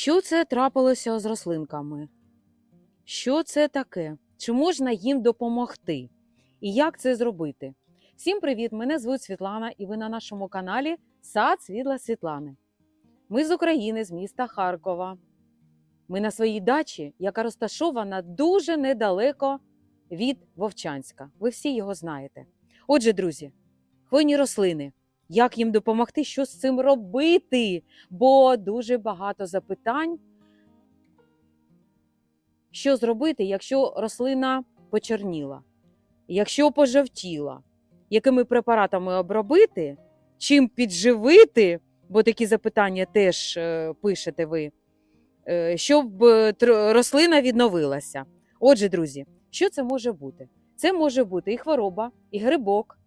Що це трапилося з рослинками? Що це таке? Чи можна їм допомогти? І як це зробити? Всім привіт! Мене звуть Світлана, і ви на нашому каналі Сад Світла Світлани. Ми з України, з міста Харкова. Ми на своїй дачі, яка розташована дуже недалеко від Вовчанська. Ви всі його знаєте. Отже, друзі, хвойні рослини. Як їм допомогти, що з цим робити? Бо дуже багато запитань. Що зробити, якщо рослина почерніла, якщо пожовтіла, якими препаратами обробити, чим підживити, бо такі запитання теж е, пишете ви, е, щоб е, рослина відновилася. Отже, друзі, що це може бути? Це може бути і хвороба, і грибок,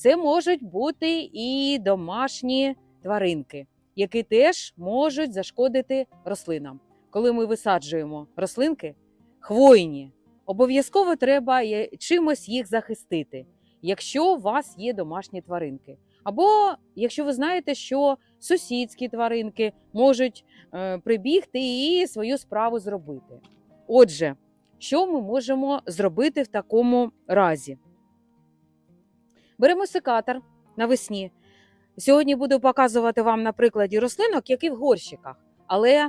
це можуть бути і домашні тваринки, які теж можуть зашкодити рослинам. Коли ми висаджуємо рослинки, хвойні, обов'язково треба чимось їх захистити, якщо у вас є домашні тваринки. Або якщо ви знаєте, що сусідські тваринки можуть е, прибігти і свою справу зробити. Отже, що ми можемо зробити в такому разі? Беремо секатор навесні. Сьогодні буду показувати вам на прикладі рослинок, які в горщиках. Але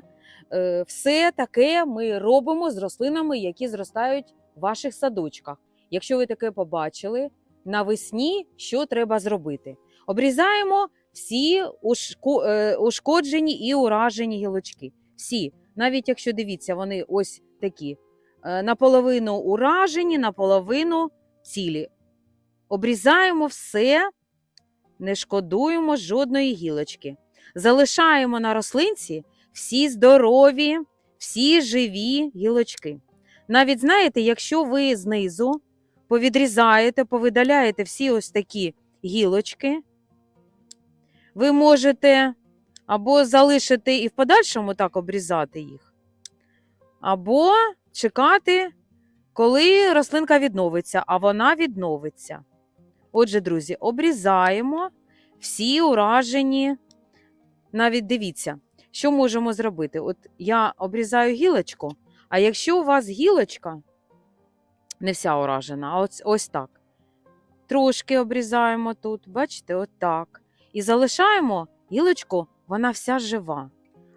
е, все таке ми робимо з рослинами, які зростають в ваших садочках. Якщо ви таке побачили, навесні що треба зробити? Обрізаємо всі е, ушкоджені і уражені гілочки. Всі, навіть якщо дивіться, вони ось такі. е, Наполовину уражені, наполовину цілі. Обрізаємо все, не шкодуємо жодної гілочки. Залишаємо на рослинці всі здорові, всі живі гілочки. Навіть знаєте, якщо ви знизу повідрізаєте, повидаляєте всі ось такі гілочки, ви можете або залишити і в подальшому так обрізати їх, або чекати, коли рослинка відновиться, а вона відновиться. Отже, друзі, обрізаємо всі уражені. Навіть дивіться, що можемо зробити. От я обрізаю гілочку, а якщо у вас гілочка не вся уражена, а ось, ось так. Трошки обрізаємо тут, бачите, отак. І залишаємо гілочку, вона вся жива.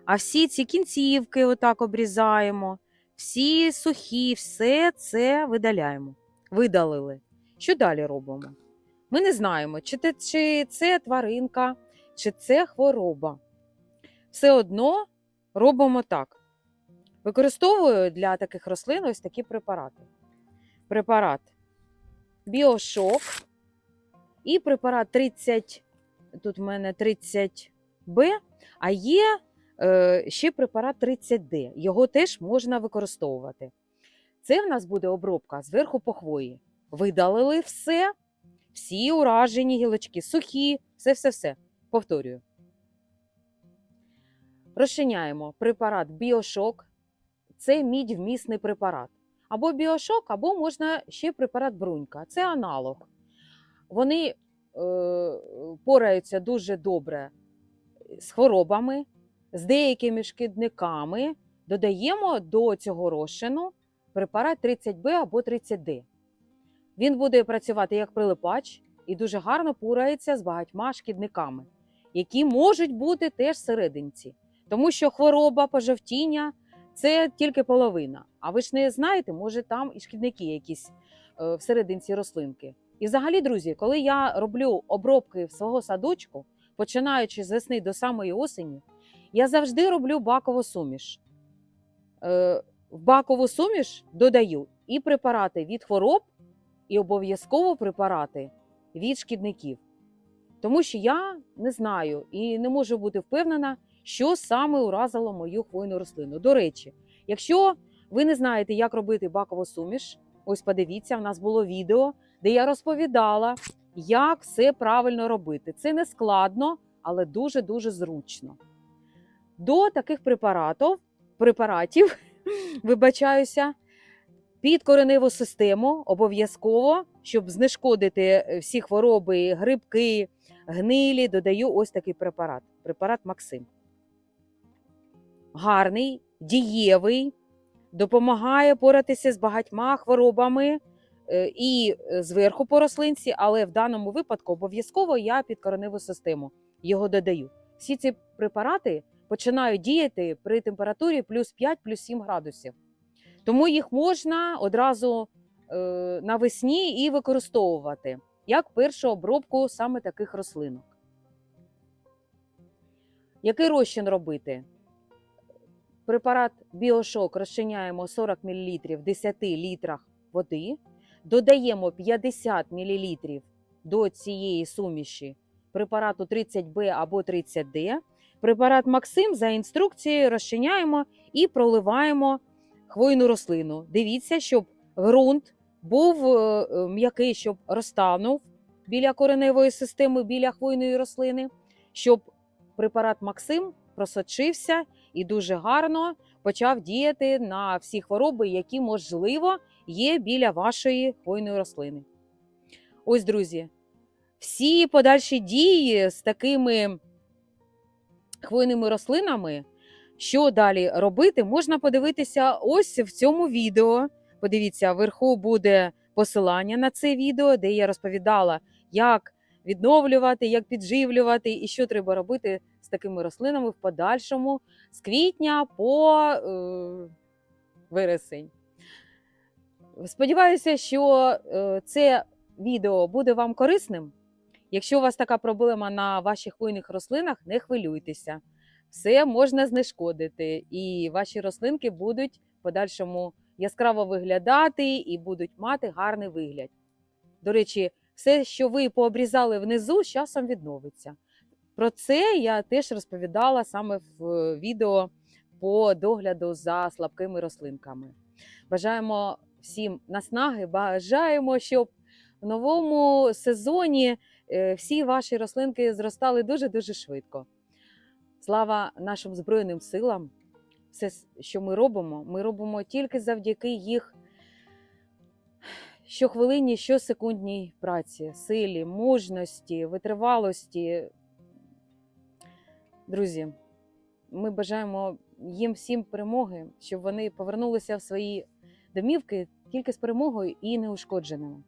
А всі ці кінцівки отак обрізаємо, всі сухі, все це видаляємо. Видалили. Що далі робимо? Ми не знаємо, чи, те, чи це тваринка, чи це хвороба. Все одно робимо так. Використовую для таких рослин ось такі препарати. Препарат Біошок і препарат 30, тут в мене 30Б, а є е, ще препарат 30D. Його теж можна використовувати. Це в нас буде обробка зверху по хвої. Видалили все, всі уражені гілочки, сухі, все-все-все. Повторюю. Розчиняємо препарат Біошок. Це мідь-вмісний препарат. Або біошок, або можна ще препарат брунька. Це аналог. Вони е, пораються дуже добре з хворобами, з деякими шкідниками. Додаємо до цього розчину препарат 30Б або 30D. Він буде працювати як прилипач і дуже гарно порається з багатьма шкідниками, які можуть бути теж серединці. Тому що хвороба, пожовтіння це тільки половина. А ви ж не знаєте, може там і шкідники якісь е, всерединці рослинки. І взагалі, друзі, коли я роблю обробки в свого садочку, починаючи з весни до самої осені, я завжди роблю бакову суміш. Е, В бакову суміш додаю і препарати від хвороб, і обов'язково препарати від шкідників. Тому що я не знаю і не можу бути впевнена, що саме уразило мою хвойну рослину. До речі, якщо ви не знаєте, як робити бакову суміш, ось подивіться, в нас було відео, де я розповідала, як все правильно робити. Це не складно, але дуже-дуже зручно. До таких препаратів, препаратів, вибачаюся, під кореневу систему обов'язково, щоб знешкодити е, всі хвороби, грибки, гнилі, додаю ось такий препарат. Препарат Максим. гарний, дієвий, допомагає поратися з багатьма хворобами е, і зверху по рослинці, але в даному випадку обов'язково я під кореневу систему його додаю. Всі ці препарати починають діяти при температурі плюс 5, плюс 7 градусів. Тому їх можна одразу е, навесні і використовувати як першу обробку саме таких рослинок. Який розчин робити? Препарат Біошок розчиняємо 40 мл в 10 літрах води, додаємо 50 мл до цієї суміші препарату 30Б або 30Д. Препарат Максим за інструкцією розчиняємо і проливаємо хвойну рослину. Дивіться, щоб ґрунт був е, е, м'який, щоб розтанув біля кореневої системи, біля хвойної рослини, щоб препарат Максим просочився і дуже гарно почав діяти на всі хвороби, які, можливо, є біля вашої хвойної рослини. Ось, друзі, всі подальші дії з такими хвойними рослинами, що далі робити, можна подивитися ось в цьому відео. Подивіться, вверху буде посилання на це відео, де я розповідала, як відновлювати, як підживлювати і що треба робити з такими рослинами в подальшому з квітня по е, вересень. Сподіваюся, що е, це відео буде вам корисним. Якщо у вас така проблема на ваших хвойних рослинах, не хвилюйтеся. Все можна знешкодити, і ваші рослинки будуть в подальшому яскраво виглядати і будуть мати гарний вигляд. До речі, все, що ви пообрізали внизу, з часом відновиться. Про це я теж розповідала саме в відео по догляду за слабкими рослинками. Бажаємо всім наснаги, бажаємо, щоб в новому сезоні е, всі ваші рослинки зростали дуже-дуже швидко. Слава нашим Збройним силам! Все, що ми робимо, ми робимо тільки завдяки їх щохвилинній, щосекундній праці, силі, мужності, витривалості. Друзі, ми бажаємо їм всім перемоги, щоб вони повернулися в свої домівки тільки з перемогою і неушкодженими.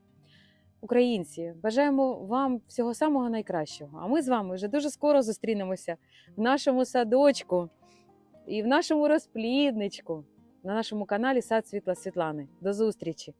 Українці, бажаємо вам всього самого найкращого. А ми з вами вже дуже скоро зустрінемося в нашому садочку і в нашому розплідничку на нашому каналі Сад Світла Світлани. До зустрічі!